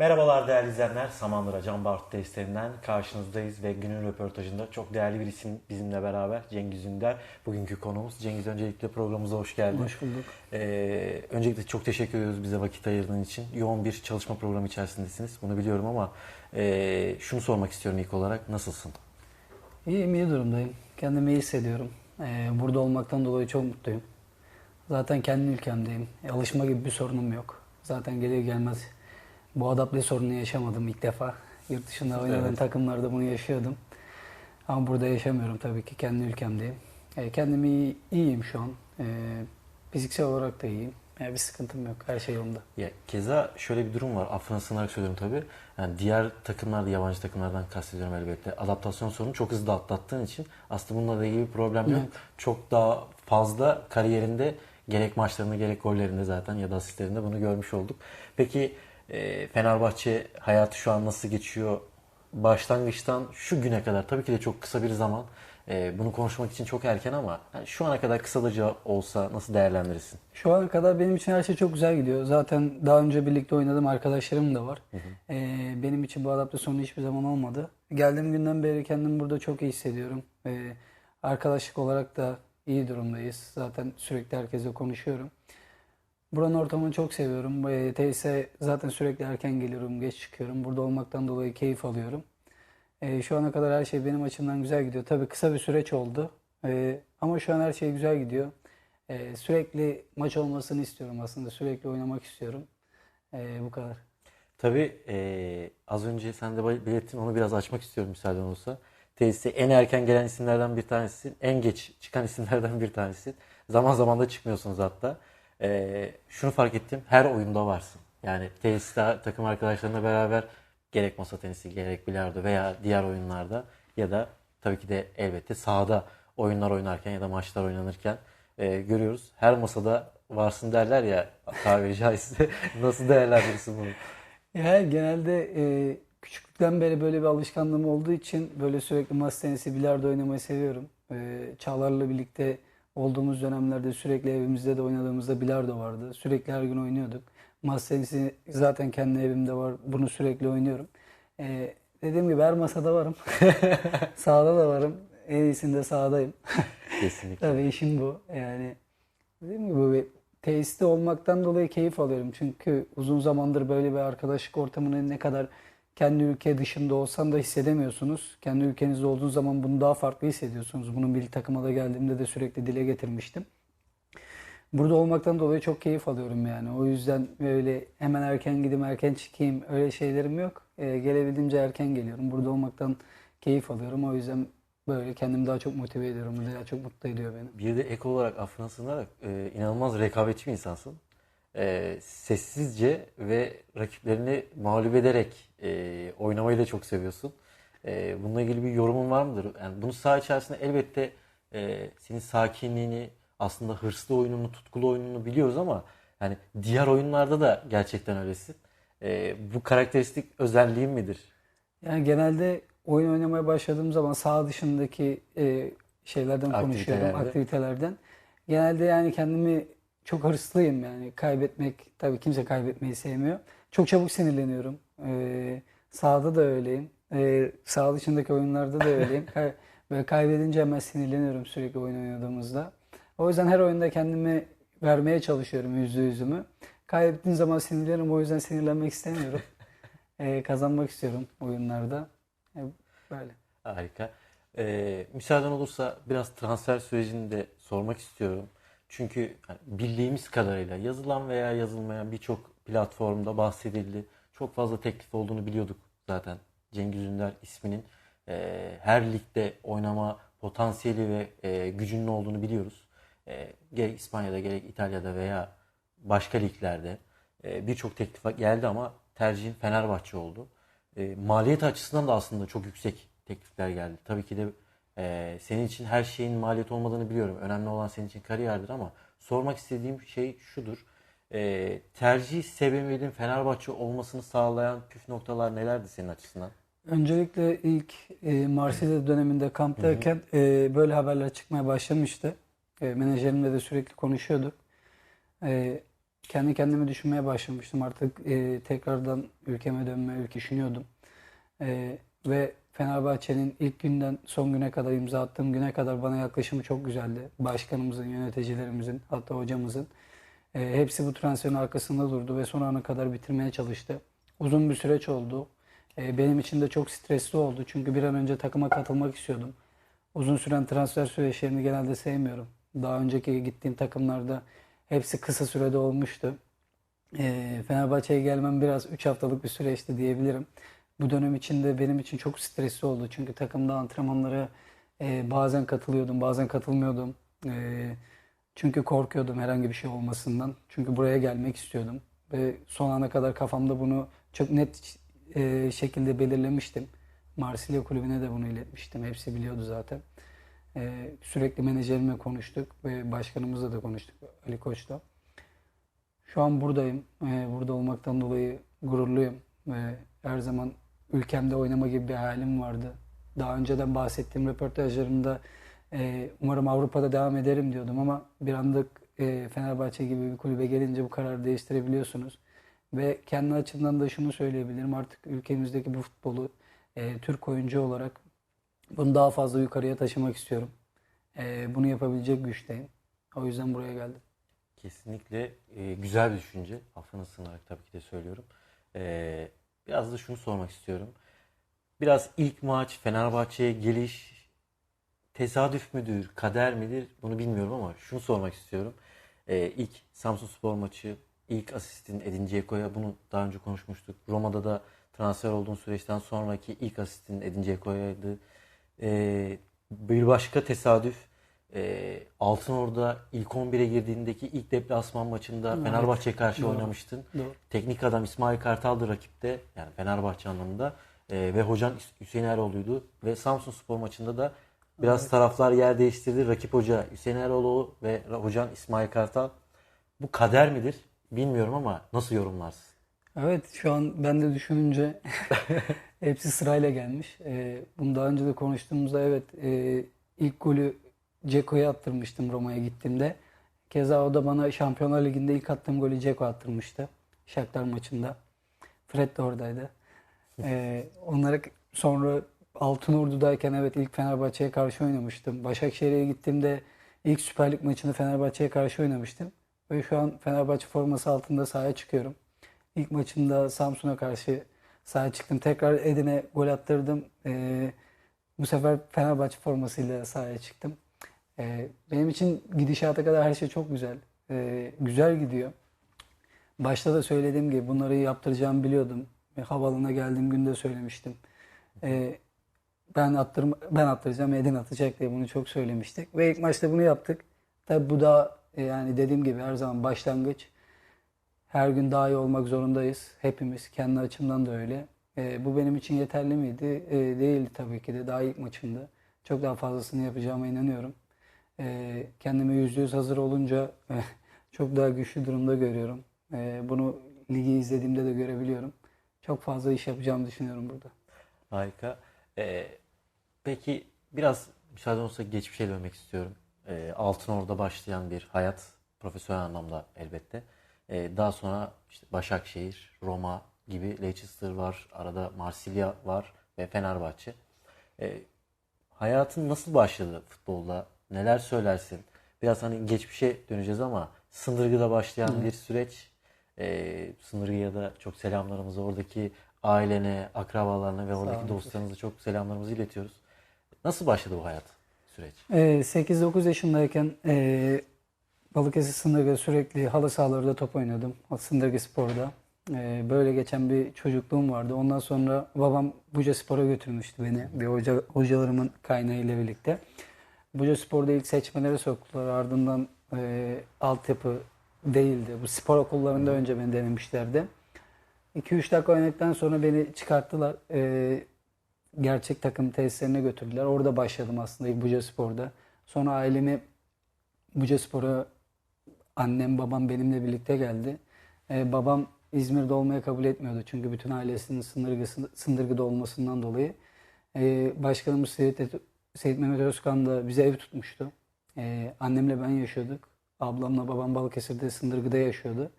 Merhabalar değerli izleyenler. Samandıra Can Bartu testlerinden karşınızdayız ve günün röportajında çok değerli bir isim bizimle beraber Cengiz Ünder. Bugünkü konuğumuz. Cengiz öncelikle programımıza hoş geldin. Hoş bulduk. Ee, öncelikle çok teşekkür ediyoruz bize vakit ayırdığın için. Yoğun bir çalışma programı içerisindesiniz. Bunu biliyorum ama e, şunu sormak istiyorum ilk olarak. Nasılsın? İyiyim, iyi durumdayım. Kendimi iyi hissediyorum. Ee, burada olmaktan dolayı çok mutluyum. Zaten kendi ülkemdeyim. E, alışma gibi bir sorunum yok. Zaten gelir gelmez bu adapte sorunu yaşamadım ilk defa. Yurt dışında oynadığım Evet. takımlarda bunu yaşıyordum. Ama burada yaşamıyorum tabii ki. Kendi ülkemdeyim. E, kendimi iyi, iyiyim şu an. E, fiziksel olarak da iyiyim. Yani bir sıkıntım yok. Her şey yolunda. Ya keza şöyle bir durum var. Affına sığınarak söylüyorum tabii. Yani diğer takımlarda, yabancı takımlardan kastediyorum elbette. Adaptasyon sorunu çok hızlı atlattığın için aslında bununla da ilgili bir problem yok. Evet. Çok daha fazla kariyerinde gerek maçlarında gerek gollerinde zaten ya da asistlerinde bunu görmüş olduk. Peki e, Fenerbahçe hayatı şu an nasıl geçiyor? Başlangıçtan şu güne kadar tabii ki de çok kısa bir zaman. E, bunu konuşmak için çok erken ama yani şu ana kadar kısaca olsa nasıl değerlendirirsin? Şu ana kadar benim için her şey çok güzel gidiyor. Zaten daha önce birlikte oynadığım arkadaşlarım da var. Ee, benim için bu adaptasyon hiçbir zaman olmadı. Geldiğim günden beri kendimi burada çok iyi hissediyorum. Ee, arkadaşlık olarak da iyi durumdayız. Zaten sürekli herkesle konuşuyorum. Buranın ortamını çok seviyorum. Ee, tesise zaten sürekli erken geliyorum, geç çıkıyorum. Burada olmaktan dolayı keyif alıyorum. Ee, şu ana kadar her şey benim açımdan güzel gidiyor. Tabii kısa bir süreç oldu. Ee, ama şu an her şey güzel gidiyor. Ee, sürekli maç olmasını istiyorum aslında. Sürekli oynamak istiyorum. Bu kadar. Tabii az önce sen de belirttin onu biraz açmak istiyorum müsaaden olursa. Tesise en erken gelen isimlerden bir tanesisin. En geç çıkan isimlerden bir tanesisin. Zaman zaman da çıkmıyorsunuz hatta. Eee, şunu fark ettim. Her oyunda varsın. Yani tesiste takım arkadaşlarına beraber gerek masa tenisi gerek bilardo veya diğer oyunlarda ya da tabii ki de elbette sahada oyunlar oynarken ya da maçlar oynanırken eee, görüyoruz. Her masada varsın derler ya tabiri caizse. Nasıl değerlendirirsin bunu? Ya genelde e, küçüklükten beri böyle bir alışkanlığım olduğu için böyle sürekli masa tenisi, bilardo oynamayı seviyorum. E, Çağlar'la birlikte olduğumuz dönemlerde sürekli evimizde de oynadığımızda bilardo vardı. Sürekli her gün oynuyorduk. Masa tenisi zaten kendi evimde var. Bunu sürekli oynuyorum. E, dediğim gibi her masada varım. Sahada da varım. En iyisinde sahadayım. Kesinlikle. Tabii işim bu. Yani dediğim gibi bir tesiste olmaktan dolayı keyif alıyorum. Çünkü uzun zamandır böyle bir arkadaşlık ortamını ne kadar kendi ülke dışında olsan da hissedemiyorsunuz. Kendi ülkenizde olduğunuz zaman bunu daha farklı hissediyorsunuz. Bunu milli takıma da geldiğimde de sürekli dile getirmiştim. Burada olmaktan dolayı çok keyif alıyorum yani. O yüzden böyle hemen erken gideyim, erken çıkayım öyle şeylerim yok. Ee, gelebildiğimce erken geliyorum. Burada olmaktan keyif alıyorum. O yüzden böyle kendimi daha çok motive ediyorum. Daha çok mutlu ediyor beni. Bir de ek olarak affına sığınarak e, inanılmaz rekabetçi bir insansın. E, sessizce ve rakiplerini mağlup ederek e, oynamayı da çok seviyorsun. E, bununla ilgili bir yorumun var mıdır? Yani bunu saha içerisinde elbette e, senin sakinliğini, aslında hırslı oyununu, tutkulu oyununu biliyoruz ama yani diğer oyunlarda da gerçekten öylesin. E, bu karakteristik özelliğin midir? Yani genelde oyun oynamaya başladığım zaman saha dışındaki e, şeylerden konuşuyorum, Aktivitelerde. aktivitelerden. Genelde yani kendimi çok hırslıyım yani kaybetmek, tabii kimse kaybetmeyi sevmiyor. Çok çabuk sinirleniyorum. E, sahada da öyleyim. E, saha dışındaki oyunlarda da öyleyim. Kay- Böyle kaybedince hemen sinirleniyorum sürekli oyun oynadığımızda. O yüzden her oyunda kendimi vermeye çalışıyorum yüzde yüzümü. Kaybettiğim zaman sinirlenirim. O yüzden sinirlenmek istemiyorum. E, kazanmak istiyorum oyunlarda. E, böyle. Harika. Ee, müsaaden olursa biraz transfer sürecini de sormak istiyorum. Çünkü hani bildiğimiz kadarıyla yazılan veya yazılmayan birçok platformda bahsedildi. Çok fazla teklif olduğunu biliyorduk zaten. Cengiz Ünder isminin e, her ligde oynama potansiyeli ve e, gücünün olduğunu biliyoruz. E, gerek İspanya'da gerek İtalya'da veya başka liglerde e, birçok teklif geldi ama tercihin Fenerbahçe oldu. E, maliyet açısından da aslında çok yüksek teklifler geldi. Tabii ki de e, senin için her şeyin maliyet olmadığını biliyorum. Önemli olan senin için kariyerdir ama sormak istediğim şey şudur. E, tercih sebebinin Fenerbahçe olmasını sağlayan püf noktalar nelerdi senin açısından? Öncelikle ilk e, Marsilya döneminde kamptayken e, böyle haberler çıkmaya başlamıştı. E, menajerimle de sürekli konuşuyorduk. E, kendi kendime düşünmeye başlamıştım. Artık e, tekrardan ülkeme dönmeyi düşünüyordum. E, ve Fenerbahçe'nin ilk günden son güne kadar imza attığım güne kadar bana yaklaşımı çok güzeldi. Başkanımızın, yöneticilerimizin, hatta hocamızın. E, hepsi bu transferin arkasında durdu ve son ana kadar bitirmeye çalıştı. Uzun bir süreç oldu. E, benim için de çok stresli oldu. Çünkü bir an önce takıma katılmak istiyordum. Uzun süren transfer süreçlerini genelde sevmiyorum. Daha önceki gittiğim takımlarda hepsi kısa sürede olmuştu. E, Fenerbahçe'ye gelmem biraz 3 haftalık bir süreçti diyebilirim. Bu dönem içinde benim için çok stresli oldu. Çünkü takımda antrenmanlara e, bazen katılıyordum, bazen katılmıyordum. E, çünkü korkuyordum herhangi bir şey olmasından. Çünkü buraya gelmek istiyordum. Ve son ana kadar kafamda bunu çok net e, şekilde belirlemiştim. Marsilya kulübüne de bunu iletmiştim. Hepsi biliyordu zaten. E, sürekli menajerimle konuştuk ve başkanımızla da konuştuk Ali Koç'la. Şu an buradayım. E, burada olmaktan dolayı gururluyum. Ve her zaman ülkemde oynama gibi bir hayalim vardı. Daha önceden bahsettiğim röportajlarımda e, umarım Avrupa'da devam ederim diyordum ama bir anda e, Fenerbahçe gibi bir kulübe gelince bu kararı değiştirebiliyorsunuz. Ve kendi açımdan da şunu söyleyebilirim. Artık ülkemizdeki bu futbolu e, Türk oyuncu olarak bunu daha fazla yukarıya taşımak istiyorum. E, bunu yapabilecek güçteyim. O yüzden buraya geldim. Kesinlikle e, güzel bir düşünce. Affına sığınarak tabii ki de söylüyorum. E, biraz da şunu sormak istiyorum. Biraz ilk maç Fenerbahçe'ye geliş tesadüf müdür, kader midir bunu bilmiyorum ama şunu sormak istiyorum. E, ilk Samsunspor maçı, ilk asistin Edin Dzeko'ya bunu daha önce konuşmuştuk. Roma'da da transfer olduğun süreçten sonraki ilk asistin Edin Dzeko'yaydı. E, bir başka tesadüf e, Altınordu'da ilk 11'e girdiğindeki ilk deplasman maçında Evet, Fenerbahçe'ye karşı doğru. oynamıştın. Doğru. Teknik adam İsmail Kartal'dı rakipte yani Fenerbahçe anlamında E, ve hocan Hüseyin Eroğlu'ydu ve Samsun Spor maçında da biraz taraflar yer değiştirdi. Rakip hoca Hüseyin Eroğlu ve hocan İsmail Kartal. Bu kader midir bilmiyorum ama nasıl yorumlarsın? Evet şu an ben de düşününce hepsi sırayla gelmiş. Ee, bunu daha önce de konuştuğumuzda evet e, ilk golü Ceko'ya attırmıştım Roma'ya gittiğimde. Keza o da bana Şampiyonlar Ligi'nde ilk attığım golü Ceko attırmıştı. Shakhtar maçında. Fred de oradaydı. Ee, onları sonra Altınordu'dayken evet ilk Fenerbahçe'ye karşı oynamıştım. Başakşehir'e gittiğimde ilk Süper Lig maçını Fenerbahçe'ye karşı oynamıştım. Ve şu an Fenerbahçe forması altında sahaya çıkıyorum. İlk maçımda Samsun'a karşı sahaya çıktım. Tekrar Edin'e gol attırdım. Ee, bu sefer Fenerbahçe formasıyla sahaya çıktım. Ee, benim için gidişata kadar her şey çok güzel. Ee, güzel gidiyor. Başta da söylediğim gibi bunları yaptıracağımı biliyordum. Ve Havalına geldiğim günde söylemiştim. Ee, ben attırma, ben attıracağım, Edin atacak diye bunu çok söylemiştik. Ve ilk maçta bunu yaptık. Tabi bu da e, yani dediğim gibi her zaman başlangıç. Her gün daha iyi olmak zorundayız. Hepimiz. Kendi açımdan da öyle. E, bu benim için yeterli miydi? E, değildi tabii ki de. Daha ilk maçımda. Çok daha fazlasını yapacağıma inanıyorum. E, kendime yüzde yüz hazır olunca e, çok daha güçlü durumda görüyorum. E, bunu ligi izlediğimde de görebiliyorum. Çok fazla iş yapacağımı düşünüyorum burada. Harika. E, peki biraz müsaade olursa geçmişe dönmek istiyorum. E, Altınordu'da başlayan bir hayat profesyonel anlamda elbette. E, daha sonra işte Başakşehir, Roma gibi Leicester var, arada Marsilya var ve Fenerbahçe. E, hayatın nasıl başladı futbolda? Neler söylersin? Biraz hani geçmişe döneceğiz ama Sındırgı'da başlayan bir süreç. E, Sındırgı'ya da çok selamlarımızı oradaki ailene, akrabalarına ve oradaki dostlarınıza çok selamlarımızı iletiyoruz. Nasıl başladı bu hayat süreç? Ee, 8-9 yaşındayken e, Balıkesir Sındırgı sürekli halı sahalarda top oynuyordum. Sındırgı Spor'da. Ee, böyle geçen bir çocukluğum vardı. Ondan sonra babam Buca Spor'a götürmüştü beni. Bir hoca, hocalarımın kaynağıyla birlikte. Buca Spor'da ilk seçmelere soktular. Ardından e, altyapı değildi. Bu spor okullarında önce beni denemişlerdi. 2-3 dakika oynadıktan sonra beni çıkarttılar. Ee, gerçek takım tesislerine götürdüler. Orada başladım aslında ilk Buca Spor'da. Sonra ailemi Buca Spor'a annem babam benimle birlikte geldi. Ee, babam İzmir'de olmayı kabul etmiyordu. Çünkü bütün ailesinin sındırgısı, sındırgıda olmasından dolayı. Ee, başkanımız Seyit, Seyit Mehmet Özkan da bize ev tutmuştu. Ee, annemle ben yaşıyorduk. Ablamla babam Balıkesir'de Sındırgı'da yaşıyordu.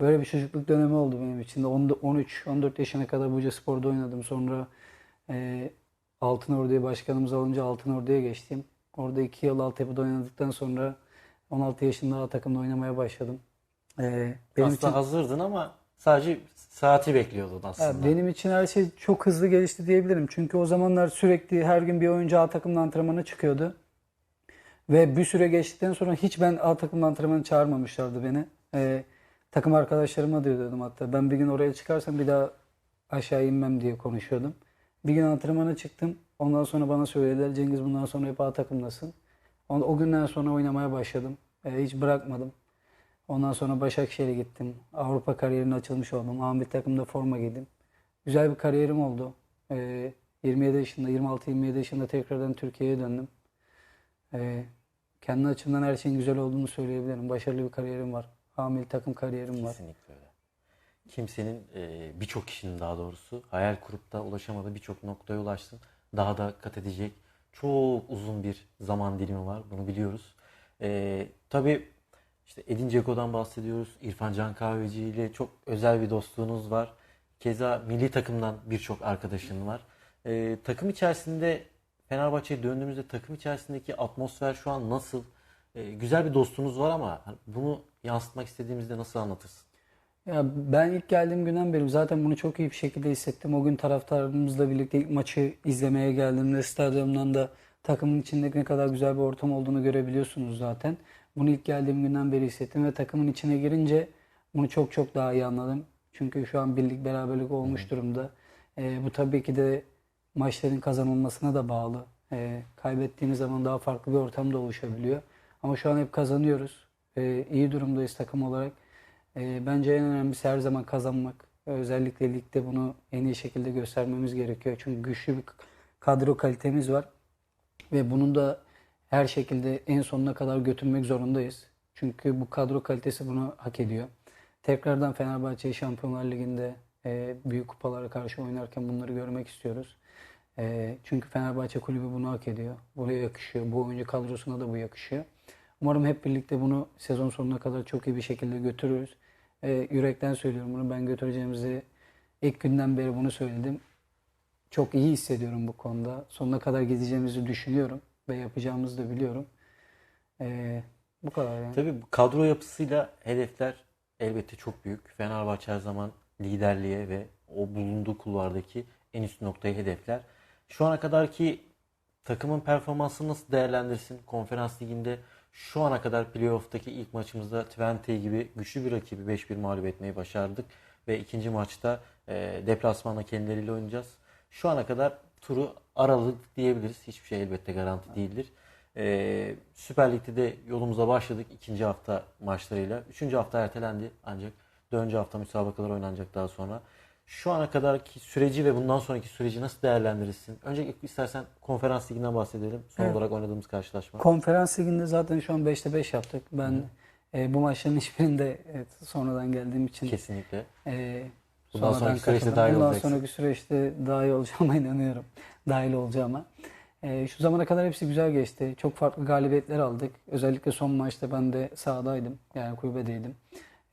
Böyle bir çocukluk dönemi oldu benim için de. 13-14 yaşına kadar Buca Spor'da oynadım. Sonra e, Altınordu'ya başkanımız alınca Altınordu'ya geçtim. Orada 2 yıl altyapıda oynadıktan sonra 16 yaşında A takımda oynamaya başladım. E, benim aslında için hazırdın ama sadece saati bekliyordun ya aslında. benim için her şey çok hızlı gelişti diyebilirim. Çünkü o zamanlar sürekli her gün bir oyuncu A takımda antrenmana çıkıyordu. Ve bir süre geçtikten sonra hiç ben A takım antrenmanı çağırmamışlardı beni. Ee, takım arkadaşlarıma diyordum hatta. Ben bir gün oraya çıkarsam bir daha aşağı inmem diye konuşuyordum. Bir gün antrenmana çıktım. Ondan sonra bana söylediler Cengiz bundan sonra hep A takımdasın. O, o günden sonra oynamaya başladım. Ee, hiç bırakmadım. Ondan sonra Başakşehir'e gittim. Avrupa kariyerine açılmış oldum. Ahmet takımda forma giydim. Güzel bir kariyerim oldu. Ee, 27 yaşında, 26-27 yaşında tekrardan Türkiye'ye döndüm. Ee, kendi açımdan her şeyin güzel olduğunu söyleyebilirim. Başarılı bir kariyerim var. Hamil takım kariyerim var. Kesinlikle öyle. Kimsenin e, birçok kişinin daha doğrusu hayal kurup da ulaşamadığı birçok noktaya ulaştın. Daha da kat edecek çok uzun bir zaman dilimi var. Bunu biliyoruz. E, tabii işte Edin Dzeko'dan bahsediyoruz. İrfan Can Kahveci ile çok özel bir dostluğunuz var. Keza milli takımdan birçok arkadaşın var. E, takım içerisinde Fenerbahçe'ye döndüğümüzde takım içerisindeki atmosfer şu an nasıl? E, güzel bir dostluğunuz var ama hani bunu yansıtmak istediğimizde nasıl anlatırsın? Ya ben ilk geldiğim günden beri zaten bunu çok iyi bir şekilde hissettim. O gün taraftarımızla birlikte ilk maçı izlemeye geldiğimde stadyumdan da takımın içindeki ne kadar güzel bir ortam olduğunu görebiliyorsunuz zaten. Bunu ilk geldiğim günden beri hissettim ve takımın içine girince bunu çok çok daha iyi anladım. Çünkü şu an birlik beraberlik olmuş durumda. Ee, bu tabii ki de maçların kazanılmasına da bağlı. Ee, kaybettiğimiz zaman daha farklı bir ortam da oluşabiliyor. Ama şu an hep kazanıyoruz. Ee, iyi durumdayız takım olarak. Ee, bence en önemlisi her zaman kazanmak. Özellikle ligde bunu en iyi şekilde göstermemiz gerekiyor. Çünkü güçlü bir kadro kalitemiz var. Ve bunu da her şekilde en sonuna kadar götürmek zorundayız. Çünkü bu kadro kalitesi bunu hak ediyor. Tekrardan Fenerbahçe'yi Şampiyonlar Ligi'nde e, büyük kupalara karşı oynarken bunları görmek istiyoruz. E, çünkü Fenerbahçe kulübü bunu hak ediyor. Buraya yakışıyor. Bu oyuncu kadrosuna da bu yakışıyor. Umarım hep birlikte bunu sezon sonuna kadar çok iyi bir şekilde götürürüz. E, yürekten söylüyorum bunu. Ben götüreceğimizi ilk günden beri bunu söyledim. Çok iyi hissediyorum bu konuda. Sonuna kadar gideceğimizi düşünüyorum ve yapacağımızı da biliyorum. E, bu kadar yani. Tabii kadro yapısıyla hedefler elbette çok büyük. Fenerbahçe her zaman liderliğe ve o bulunduğu kulvardaki en üst noktayı hedefler. Şu ana kadarki takımın performansını nasıl değerlendirsin? Konferans liginde şu ana kadar playoff'taki ilk maçımızda Twente gibi güçlü bir rakibi 5-1 mağlup etmeyi başardık. Ve ikinci maçta e, deplasmanda kendileriyle oynayacağız. Şu ana kadar turu aralık diyebiliriz. Hiçbir şey elbette garanti değildir. E, Süper Lig'de de yolumuza başladık ikinci hafta maçlarıyla. Üçüncü hafta ertelendi ancak dördüncü hafta müsabakalar oynanacak daha sonra. Şu ana kadarki süreci ve bundan sonraki süreci nasıl değerlendirirsin? Öncelikle istersen konferans liginden bahsedelim. Son Evet. olarak oynadığımız karşılaşma. Konferans liginde zaten şu an 5'te 5 yaptık. Ben e, bu maçların hiçbirinde evet, sonradan geldiğim için Kesinlikle. e, Bundan sonraki süreçte katıldım. dahil Bundan olacaksın. sonraki süreçte dahil olacağıma inanıyorum. Dahil olacağıma. E, şu zamana kadar hepsi güzel geçti. Çok farklı galibiyetler aldık. Özellikle son maçta ben de sahadaydım. Yani kulübedeydim.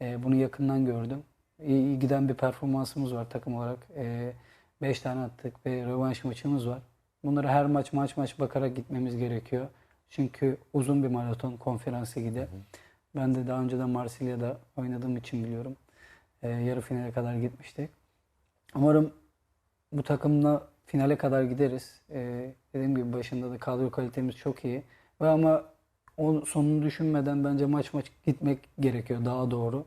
E, bunu yakından gördüm. İyi, iyi giden bir performansımız var takım olarak. 5 tane attık ve rövanş maçımız var. Bunları her maç maç maç bakarak gitmemiz gerekiyor. Çünkü uzun bir maraton konferans ligi Ben de daha önceden Marsilya'da oynadığım için biliyorum. E, yarı finale kadar gitmiştik. Umarım bu takımla finale kadar gideriz. E, dediğim gibi başında da kadro kalitemiz çok iyi. Ve ama o sonunu düşünmeden bence maç maç gitmek gerekiyor daha doğru.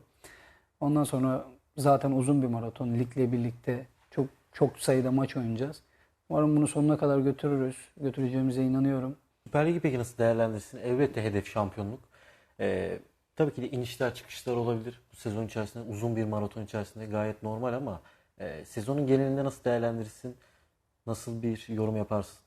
Ondan sonra zaten uzun bir maraton. Ligle birlikte çok çok sayıda maç oynayacağız. Umarım bunu sonuna kadar götürürüz. Götüreceğimize inanıyorum. Süper Ligi peki nasıl değerlendirirsin? Elbette hedef şampiyonluk. Ee, tabii ki de inişler çıkışlar olabilir. Bu sezon içerisinde uzun bir maraton içerisinde gayet normal ama e, sezonun genelinde nasıl değerlendirirsin? Nasıl bir yorum yaparsın?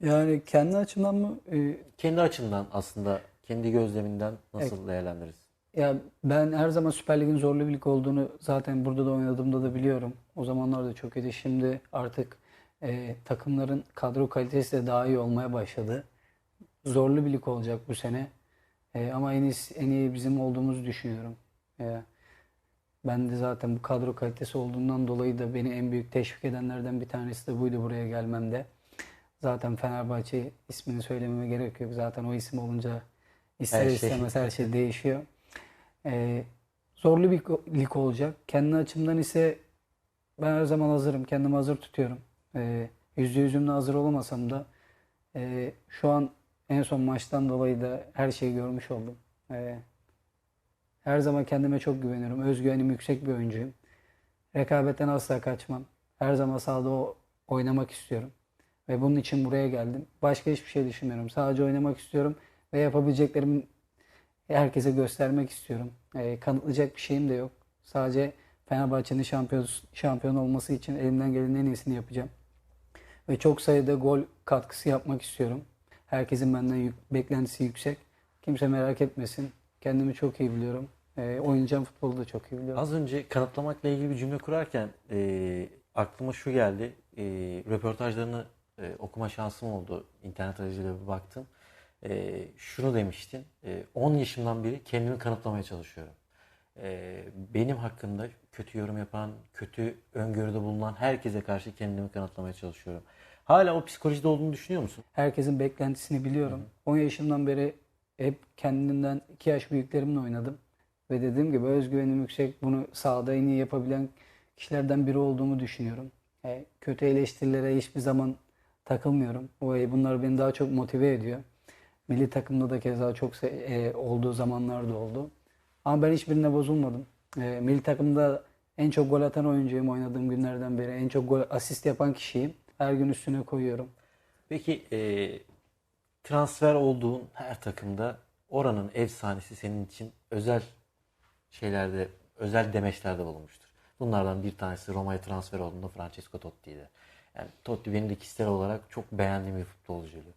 Yani kendi açımdan mı? e, Kendi açından aslında, kendi gözleminden nasıl değerlendirirsin? Ya ben her zaman Süper Lig'in zorlu bir lig olduğunu zaten burada da oynadığımda da biliyorum. O zamanlar da çok iyiydi. Şimdi artık e, takımların kadro kalitesi de daha iyi olmaya başladı. Zorlu bir lig olacak bu sene. E, ama en iyi, en iyi bizim olduğumuzu düşünüyorum. E, Ben de zaten bu kadro kalitesi olduğundan dolayı da beni en büyük teşvik edenlerden bir tanesi de buydu buraya gelmemde. Zaten Fenerbahçe ismini söylememe gerek yok. Zaten o isim olunca ister Her şey. istemez her şey değişiyor. Ee, zorlu bir lig olacak. Kendi açımdan ise ben her zaman hazırım. Kendimi hazır tutuyorum. Ee, yüzde yüzümle hazır olamasam da e, şu an en son maçtan dolayı da her şeyi görmüş oldum. Ee, her zaman kendime çok güveniyorum. Özgüvenim yüksek bir oyuncuyum. Rekabetten asla kaçmam. Her zaman sahada oynamak istiyorum. Ve bunun için buraya geldim. Başka hiçbir şey düşünmüyorum. Sadece oynamak istiyorum ve yapabileceklerimi herkese göstermek istiyorum. Ee, kanıtlayacak bir şeyim de yok. Sadece Fenerbahçe'nin şampiyon, şampiyon olması için elimden gelenin en iyisini yapacağım. Ve çok sayıda gol katkısı yapmak istiyorum. Herkesin benden yük- beklentisi yüksek. Kimse merak etmesin. Kendimi çok iyi biliyorum. Ee, oynayacağım futbolu da çok iyi biliyorum. Az önce kanıtlamakla ilgili bir cümle kurarken e, aklıma şu geldi. E, röportajlarını e, okuma şansım oldu. İnternet aracılığıyla bir baktım. E, şunu demiştin. E, 10 yaşımdan beri kendimi kanıtlamaya çalışıyorum. E, benim hakkında kötü yorum yapan, kötü öngörüde bulunan herkese karşı kendimi kanıtlamaya çalışıyorum. Hala o psikolojide olduğunu düşünüyor musun? Herkesin beklentisini biliyorum. 10 yaşımdan beri hep kendimden 2 yaş büyüklerimle oynadım. Ve dediğim gibi özgüvenim yüksek. Bunu sahada en iyi yapabilen kişilerden biri olduğumu düşünüyorum. E, kötü eleştirilere hiçbir zaman takılmıyorum. O bunlar beni daha çok motive ediyor. Milli takımda da keza çok e, olduğu zamanlar da oldu. Ama ben hiçbirine bozulmadım. E, milli takımda en çok gol atan oyuncuyum oynadığım günlerden beri. En çok gol asist yapan kişiyim. Her gün üstüne koyuyorum. Peki e, transfer olduğun her takımda oranın efsanesi senin için özel şeylerde, özel demeçlerde bulunmuştur. Bunlardan bir tanesi Roma'ya transfer olduğunda Francesco Totti'ydi. Yani Totti benim de kişisel olarak çok beğendiğim bir futbolcuydu.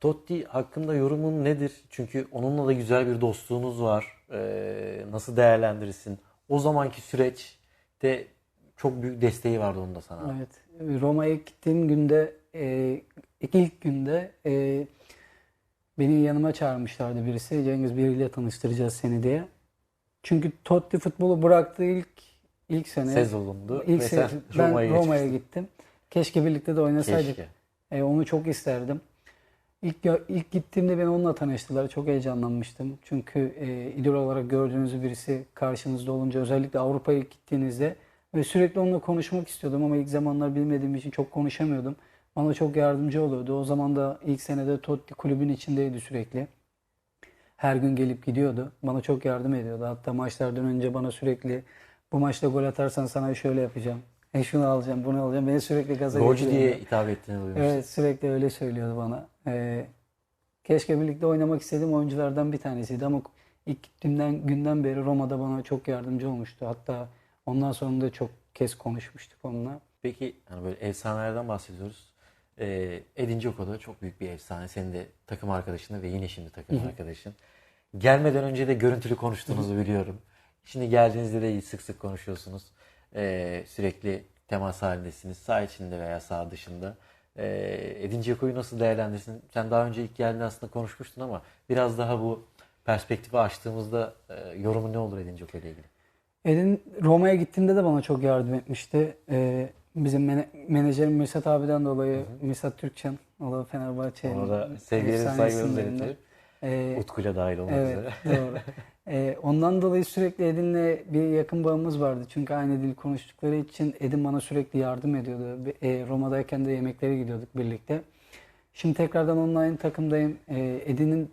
Totti hakkında yorumun nedir? Çünkü onunla da güzel bir dostluğunuz var. Ee, nasıl değerlendirirsin? O zamanki süreçte çok büyük desteği vardı onun da sana. Evet. Roma'ya gittiğim günde e, ilk günde e, beni yanıma çağırmışlardı birisi. Cengiz biriyle tanıştıracağız seni diye. Çünkü Totti futbolu bıraktığı ilk ilk sene Sezonundu ilk ve se- sen ben Roma'ya Roma'ya geçmiştin. gittim. Keşke birlikte de oynasaydık. Keşke. E, onu çok isterdim. İlk, ilk gittiğimde beni onunla tanıştılar. Çok heyecanlanmıştım. Çünkü e, idol olarak gördüğünüz birisi karşınızda olunca özellikle Avrupa'ya gittiğinizde ve sürekli onunla konuşmak istiyordum ama ilk zamanlar bilmediğim için çok konuşamıyordum. Bana çok yardımcı oluyordu. O zaman da ilk senede Totti kulübün içindeydi sürekli. Her gün gelip gidiyordu. Bana çok yardım ediyordu. Hatta maçlardan önce bana sürekli bu maçta gol atarsan sana şöyle yapacağım. E şunu alacağım, bunu alacağım. Beni sürekli gaza Golcü diye hitap ettiğini duymuştum. Evet sürekli öyle söylüyordu bana. Ee, keşke birlikte oynamak istediğim oyunculardan bir tanesiydi ama ilk gittiğimden günden beri Roma'da bana çok yardımcı olmuştu. Hatta ondan sonra da çok kez konuşmuştuk onunla. Peki hani böyle efsanelerden bahsediyoruz. Ee, Edin Dzeko da çok büyük bir efsane. Senin de takım arkadaşın ve yine şimdi takım arkadaşın. Gelmeden önce de görüntülü konuştuğunuzu biliyorum. Şimdi geldiğinizde de sık sık konuşuyorsunuz. Ee, sürekli temas halindesiniz. Sağ içinde veya sağ dışında. Ee, Edin Dzeko'yu nasıl değerlendirsin? Sen daha önce ilk geldiğinde aslında konuşmuştun ama biraz daha bu perspektifi açtığımızda e, yorumu ne olur Edin Dzeko ile ilgili? Edin Roma'ya gittiğinde de bana çok yardım etmişti. Ee, bizim mene- menajerim Misat abiden dolayı Misat Türkçen, o da Fenerbahçe'nin Ona da sevgilerimizi, efsane saygılarımızı iletiyorum. Ee, Utku'yla dahil olmak Evet, üzere. doğru. Ee, ondan dolayı sürekli Edin'le bir yakın bağımız vardı. Çünkü aynı dil konuştukları için Edin bana sürekli yardım ediyordu. Bir- E, Roma'dayken de yemeklere gidiyorduk birlikte. Şimdi tekrardan aynı takımdayım. Ee, Edin'in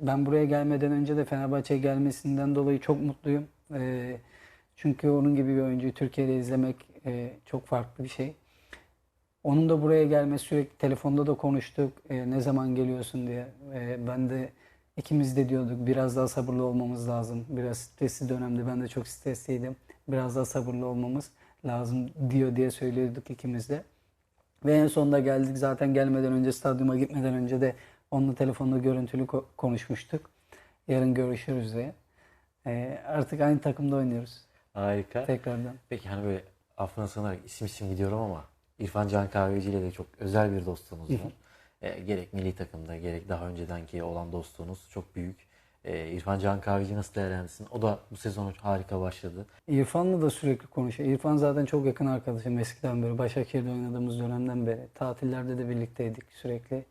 ben buraya gelmeden önce de Fenerbahçe'ye gelmesinden dolayı çok mutluyum. Ee, çünkü onun gibi bir oyuncuyu Türkiye'de izlemek e, çok farklı bir şey. Onun da buraya gelmesi sürekli telefonda da konuştuk. E, ne zaman geliyorsun diye. E, ben de ikimiz de diyorduk biraz daha sabırlı olmamız lazım. Biraz stresli dönemde ben de çok stresliydim. Biraz daha sabırlı olmamız lazım diyor diye söylüyorduk ikimiz de. Ve en sonunda geldik zaten gelmeden önce stadyuma gitmeden önce de onunla telefonda görüntülü ko- konuşmuştuk. Yarın görüşürüz diye. E, artık aynı takımda oynuyoruz Harika. tekrardan. Peki hani böyle affına sığınarak isim isim gidiyorum ama İrfan Can Kahveci ile de çok özel bir dostluğunuz var. E, gerek milli takımda gerek daha öncedenki olan dostluğunuz çok büyük. E, İrfan Can Kahveci nasıl değerlendirsin? O da bu sezon harika başladı. İrfan'la da sürekli konuşuyor. İrfan zaten çok yakın arkadaşım eskiden beri. Başakşehir'de oynadığımız dönemden beri. Tatillerde de birlikteydik sürekli.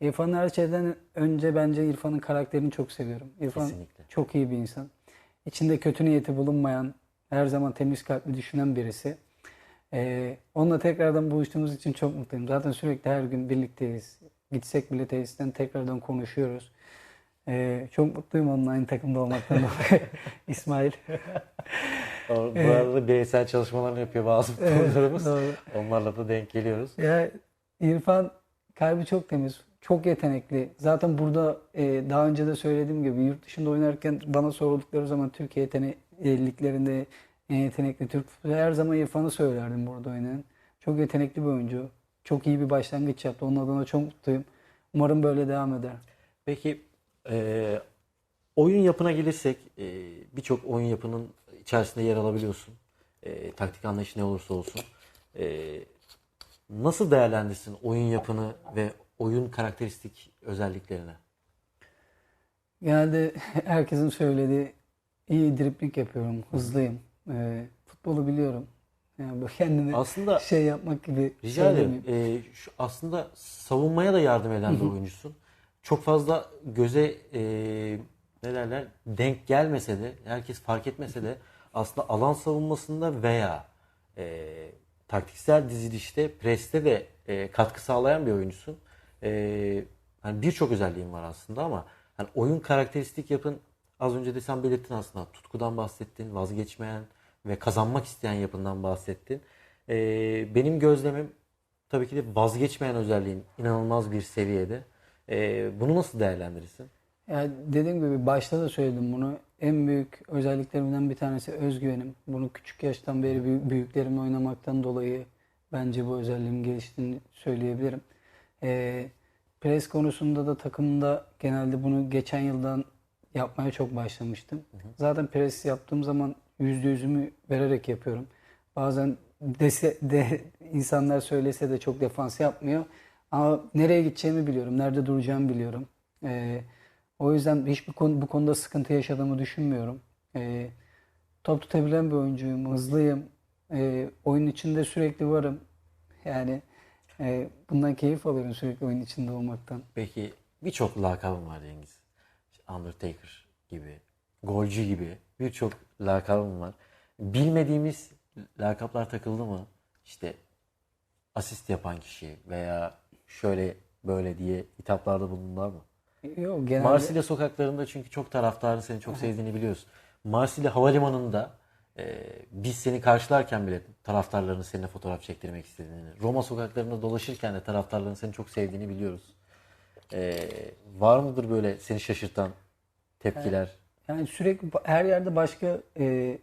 İrfan'ın her şeyden önce bence İrfan'ın karakterini çok seviyorum. İrfan Kesinlikle. çok iyi bir insan. İçinde kötü niyeti bulunmayan, her zaman temiz kalpli düşünen birisi. Ee, onunla tekrardan buluştuğumuz için çok mutluyum. Zaten sürekli her gün birlikteyiz. Gitsek bile tesisten tekrardan konuşuyoruz. Ee, çok mutluyum onunla aynı takımda olmaktan dolayı. İsmail. O- Bu arada da bireysel çalışmalarını yapıyor bazı futbolcularımız. doğru. Onlarla da denk geliyoruz. Ya İrfan kalbi çok temiz, çok yetenekli. Zaten burada e, daha önce de söylediğim gibi yurt dışında oynarken bana sordukları zaman Türkiye yetenek e, liglerinde en yetenekli Türk her zaman İrfan'ı söylerdim burada oynayan. Çok yetenekli bir oyuncu. Çok iyi bir başlangıç yaptı. Onun adına çok mutluyum. Umarım böyle devam eder. Peki e, oyun yapına gelirsek e, birçok oyun yapının içerisinde yer alabiliyorsun. E, taktik anlayışı ne olursa olsun. E, nasıl değerlendirsin oyun yapını ve oyun karakteristik özelliklerini? Genelde herkesin söylediği iyi dripling yapıyorum, hızlıyım. E, futbolu biliyorum. Yani böyle kendini Aslında şey yapmak gibi Rica ederim. söylemeyeyim. Ee, şu aslında savunmaya da yardım eden bir oyuncusun. Çok fazla göze e, ne derler denk gelmese de herkes fark etmese de aslında alan savunmasında veya e, taktiksel dizilişte preste de e, katkı sağlayan bir oyuncusun. E, hani birçok özelliğin var aslında ama hani oyun karakteristik yapın az önce de sen belirttin aslında tutkudan bahsettin, vazgeçmeyen ve kazanmak isteyen yapından bahsettin. E, benim gözlemim tabii ki de vazgeçmeyen özelliğin inanılmaz bir seviyede. E, bunu nasıl değerlendirirsin? Yani dediğim gibi başta da söyledim bunu. En büyük özelliklerimden bir tanesi özgüvenim. Bunu küçük yaştan beri büyük- büyüklerimle oynamaktan dolayı bence bu özelliğim geliştiğini söyleyebilirim. Ee, pres konusunda da takımda genelde bunu geçen yıldan yapmaya çok başlamıştım. Zaten pres yaptığım zaman yüzde yüzümü vererek yapıyorum. Bazen dese, de insanlar söylese de çok defans yapmıyor. Ama nereye gideceğimi biliyorum, nerede duracağımı biliyorum. Ee, o yüzden hiçbir konu, bu konuda sıkıntı yaşadığımı düşünmüyorum. Ee, top tutabilen bir oyuncuyum, hızlıyım. Ee, oyun içinde sürekli varım. Yani e, bundan keyif alıyorum sürekli oyun içinde olmaktan. Peki birçok lakabım var Cengiz. Undertaker gibi, golcü gibi birçok lakabım var. Bilmediğimiz lakaplar takıldı mı? İşte asist yapan kişi veya şöyle böyle diye hitaplarda bulundular mı? Yok genelde Marsilya sokaklarında çünkü çok taraftarın seni çok sevdiğini biliyoruz. Marsilya havalimanında e, biz seni karşılarken bile taraftarların seninle fotoğraf çektirmek istediğini, Roma sokaklarında dolaşırken de taraftarların seni çok sevdiğini biliyoruz. E, var mıdır böyle seni şaşırtan tepkiler? yani sürekli her yerde başka e,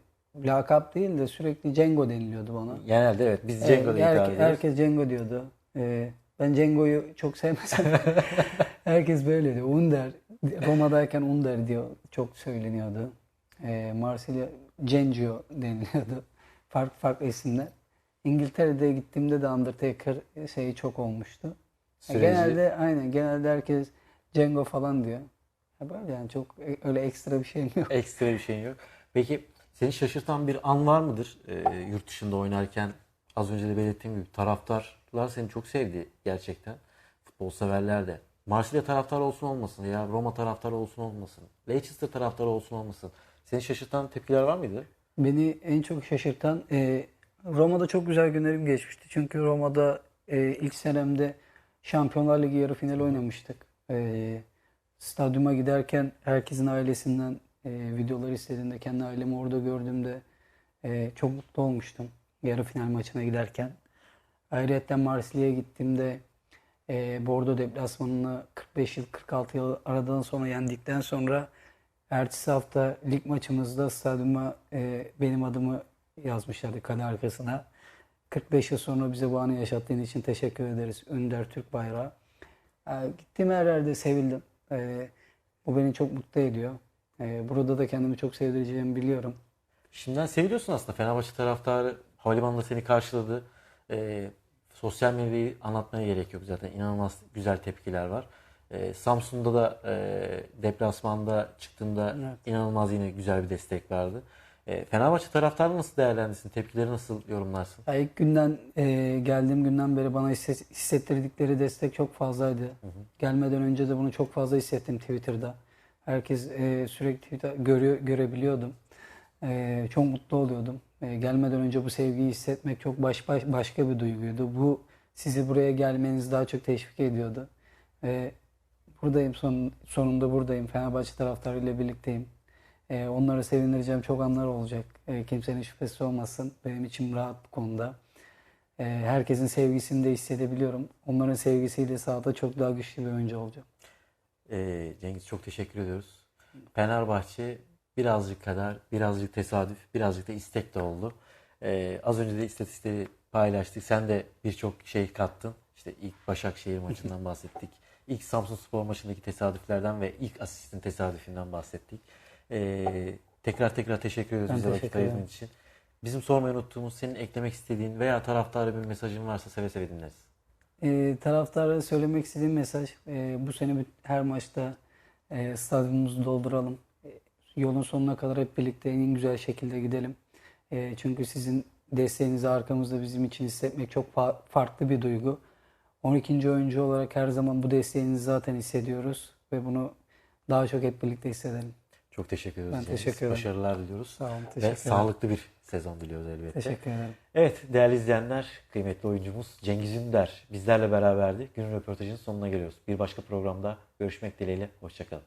lakap değil de sürekli Cengo deniliyordu bana. Genelde evet biz Evet, hitap herke- ediyoruz. herkes Cengo diyordu. Ee, ben Cengo'yu çok sevmesem herkes böyle diyor. Under. Roma'dayken Under diyor. Çok söyleniyordu. Ee, Marsilya Cencio deniliyordu. Farklı farklı isimler. İngiltere'de gittiğimde de Undertaker şeyi çok olmuştu. Süreci- Genelde aynen genelde herkes Cengo falan diyor. Ya böyle yani çok e- öyle ekstra bir şeyim yok. Ekstra bir şeyin yok. Peki seni şaşırtan bir an var mıdır e, yurt dışında oynarken? Az önce de belirttiğim gibi taraftarlar seni çok sevdi gerçekten. Futbol severler de. Marsilya taraftarı olsun olmasın ya Roma taraftarı olsun olmasın. Leicester taraftarı olsun olmasın. Seni şaşırtan tepkiler var mıydı? Beni en çok şaşırtan e, Roma'da çok güzel günlerim geçmişti. Çünkü Roma'da e, ilk senemde Şampiyonlar Ligi yarı finali oynamıştık. E, stadyuma giderken herkesin ailesinden e, videolar istediğinde kendi ailemi orada gördüğümde e, çok mutlu olmuştum. Yarı final maçına giderken. Ayrıca Marsilya'ya gittiğimde e, Bordeaux deplasmanını 45 yıl 46 yıl aradan sonra yendikten sonra ertesi hafta lig maçımızda stadyuma e, benim adımı yazmışlardı kale arkasına. 45 yıl sonra bize bu anı yaşattığın için teşekkür ederiz. Önder Türk bayrağı. E, gittiğim her yerde sevildim. E, bu beni çok mutlu ediyor. E, burada da kendimi çok sevdireceğimi biliyorum. Şimdiden seviliyorsun aslında. Fenerbahçe taraftarı havalimanında seni karşıladı. E, sosyal medyayı anlatmaya gerek yok zaten. İnanılmaz güzel tepkiler var. E, Samsun'da da e, deplasmanda çıktığında Evet. inanılmaz yine güzel bir destek vardı. E, Fenerbahçe taraftarı nasıl değerlendirsin? Tepkileri nasıl yorumlarsın? Ya ilk günden e, geldiğim günden beri bana hisse- hissettirdikleri destek çok fazlaydı. Gelmeden önce de bunu çok fazla hissettim Twitter'da. Herkes e, sürekli Twitter görüyor, görebiliyordum. E, çok mutlu oluyordum. E, gelmeden önce bu sevgiyi hissetmek çok baş, baş- başka bir duyguydu. Bu sizi buraya gelmeniz daha çok teşvik ediyordu. E, buradayım son, sonunda buradayım. Fenerbahçe taraftarıyla birlikteyim. E, onları sevindireceğim çok anlar olacak. E, kimsenin şüphesi olmasın. Benim içim rahat bu konuda. E, herkesin sevgisini de hissedebiliyorum. Onların sevgisiyle sahada çok daha güçlü bir oyuncu olacağım. E, Cengiz çok teşekkür ediyoruz. Fenerbahçe birazcık kadar, birazcık tesadüf, birazcık da istek de oldu. E, az önce de istatistikleri paylaştık. Sen de birçok şey kattın. İşte ilk Başakşehir maçından bahsettik. İlk Samsunspor maçındaki tesadüflerden ve ilk asistin tesadüfünden bahsettik. E, tekrar tekrar teşekkür ediyoruz bize vakit ayırdığın için. Bizim sormayı unuttuğumuz, senin eklemek istediğin veya taraftara bir mesajın varsa seve seve dinleriz. E, taraftara söylemek istediğim mesaj e, bu sene her maçta e, stadyumumuzu dolduralım. E, yolun sonuna kadar hep birlikte en güzel şekilde gidelim. E, çünkü sizin desteğinizi arkamızda bizim için hissetmek çok fa- farklı bir duygu. 12. oyuncu olarak her zaman bu desteğinizi zaten hissediyoruz ve bunu daha çok hep birlikte hissedelim. Çok teşekkür ediyoruz. Ben Cengiz. teşekkür ederim. Başarılar diliyoruz. Sağ olun, Ve teşekkür ederim. sağlıklı bir sezon diliyoruz elbette. Teşekkür ederim. Evet değerli izleyenler, kıymetli oyuncumuz Cengiz Ünder bizlerle beraberdi. Günün röportajının sonuna geliyoruz. Bir başka programda görüşmek dileğiyle. Hoşçakalın.